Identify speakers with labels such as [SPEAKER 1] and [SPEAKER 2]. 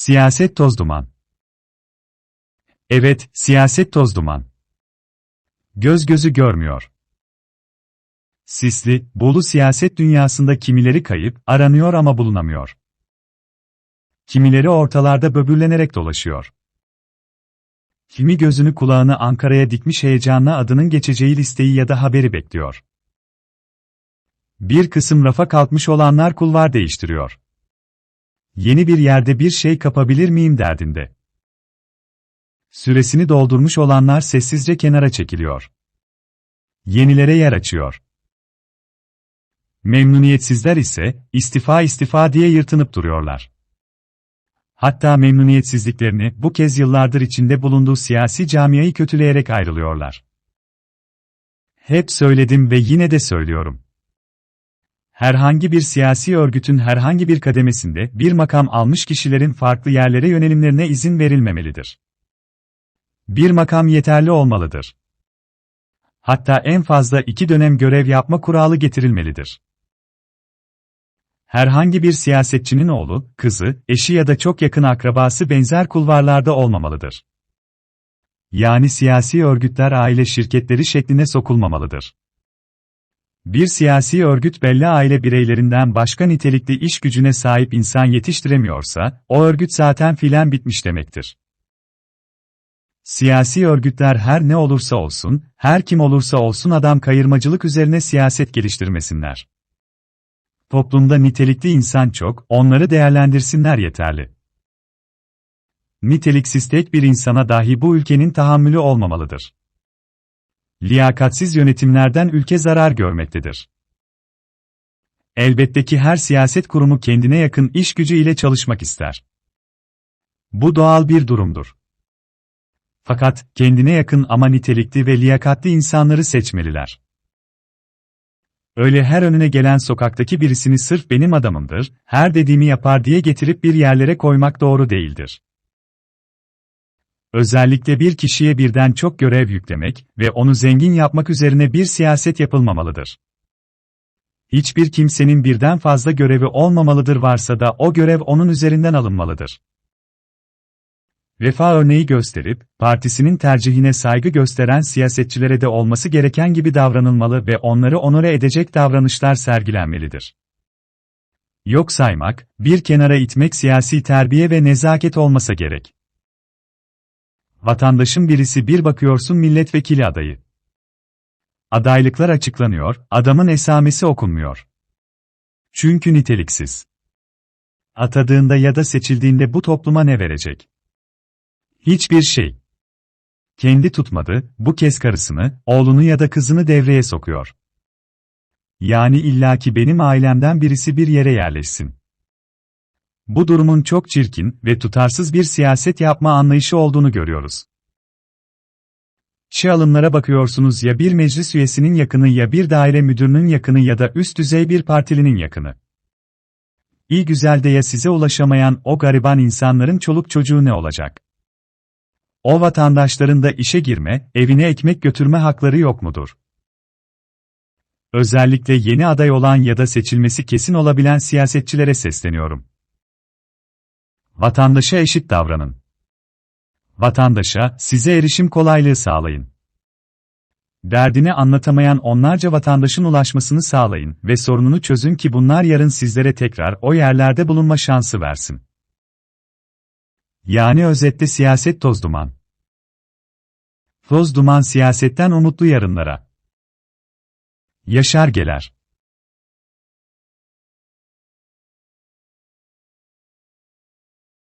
[SPEAKER 1] Siyaset toz duman. Evet, siyaset toz duman. Göz gözü görmüyor. Sisli, bolu siyaset dünyasında kimileri kayıp, aranıyor ama bulunamıyor. Kimileri ortalarda böbürlenerek dolaşıyor. Kimi gözünü kulağını Ankara'ya dikmiş heyecanla adının geçeceği listeyi ya da haberi bekliyor. Bir kısım rafa kalkmış olanlar kulvar değiştiriyor. Yeni bir yerde bir şey kapabilir miyim derdinde. Süresini doldurmuş olanlar sessizce kenara çekiliyor. Yenilere yer açıyor. Memnuniyetsizler ise istifa istifa diye yırtınıp duruyorlar. Hatta memnuniyetsizliklerini bu kez yıllardır içinde bulunduğu siyasi camiayı kötüleyerek ayrılıyorlar. Hep söyledim ve yine de söylüyorum. Herhangi bir siyasi örgütün herhangi bir kademesinde bir makam almış kişilerin farklı yerlere yönelimlerine izin verilmemelidir. Bir makam yeterli olmalıdır. Hatta en fazla iki dönem görev yapma kuralı getirilmelidir. Herhangi bir siyasetçinin oğlu, kızı, eşi ya da çok yakın akrabası benzer kulvarlarda olmamalıdır. Yani siyasi örgütler aile şirketleri şekline sokulmamalıdır. Bir siyasi örgüt belli aile bireylerinden başka nitelikli iş gücüne sahip insan yetiştiremiyorsa, o örgüt zaten filan bitmiş demektir. Siyasi örgütler her ne olursa olsun, her kim olursa olsun adam kayırmacılık üzerine siyaset geliştirmesinler. Toplumda nitelikli insan çok, onları değerlendirsinler yeterli. Niteliksiz tek bir insana dahi bu ülkenin tahammülü olmamalıdır. Liyakatsiz yönetimlerden ülke zarar görmektedir. Elbette ki her siyaset kurumu kendine yakın iş gücü ile çalışmak ister. Bu doğal bir durumdur. Fakat kendine yakın ama nitelikli ve liyakatli insanları seçmeliler. Öyle her önüne gelen sokaktaki birisini sırf benim adamımdır, her dediğimi yapar diye getirip bir yerlere koymak doğru değildir. Özellikle bir kişiye birden çok görev yüklemek ve onu zengin yapmak üzerine bir siyaset yapılmamalıdır. Hiçbir kimsenin birden fazla görevi olmamalıdır varsa da o görev onun üzerinden alınmalıdır. Vefa örneği gösterip, partisinin tercihine saygı gösteren siyasetçilere de olması gereken gibi davranılmalı ve onları onore edecek davranışlar sergilenmelidir. Yok saymak, bir kenara itmek siyasi terbiye ve nezaket olmasa gerek. Vatandaşın birisi bir bakıyorsun milletvekili adayı. Adaylıklar açıklanıyor, adamın esamesi okunmuyor. Çünkü niteliksiz. Atadığında ya da seçildiğinde bu topluma ne verecek? Hiçbir şey. Kendi tutmadı, bu kez karısını, oğlunu ya da kızını devreye sokuyor. Yani illaki benim ailemden birisi bir yere yerleşsin. Bu durumun çok çirkin ve tutarsız bir siyaset yapma anlayışı olduğunu görüyoruz. Şi alımlara bakıyorsunuz ya bir meclis üyesinin yakını ya bir daire müdürünün yakını ya da üst düzey bir partilinin yakını. İyi güzel de ya size ulaşamayan o gariban insanların çoluk çocuğu ne olacak? O vatandaşların da işe girme, evine ekmek götürme hakları yok mudur? Özellikle yeni aday olan ya da seçilmesi kesin olabilen siyasetçilere sesleniyorum. Vatandaşa eşit davranın. Vatandaşa, size erişim kolaylığı sağlayın. Derdini anlatamayan onlarca vatandaşın ulaşmasını sağlayın ve sorununu çözün ki bunlar yarın sizlere tekrar o yerlerde bulunma şansı versin. Yani özetle siyaset toz duman. Toz duman siyasetten umutlu yarınlara. Yaşar Geler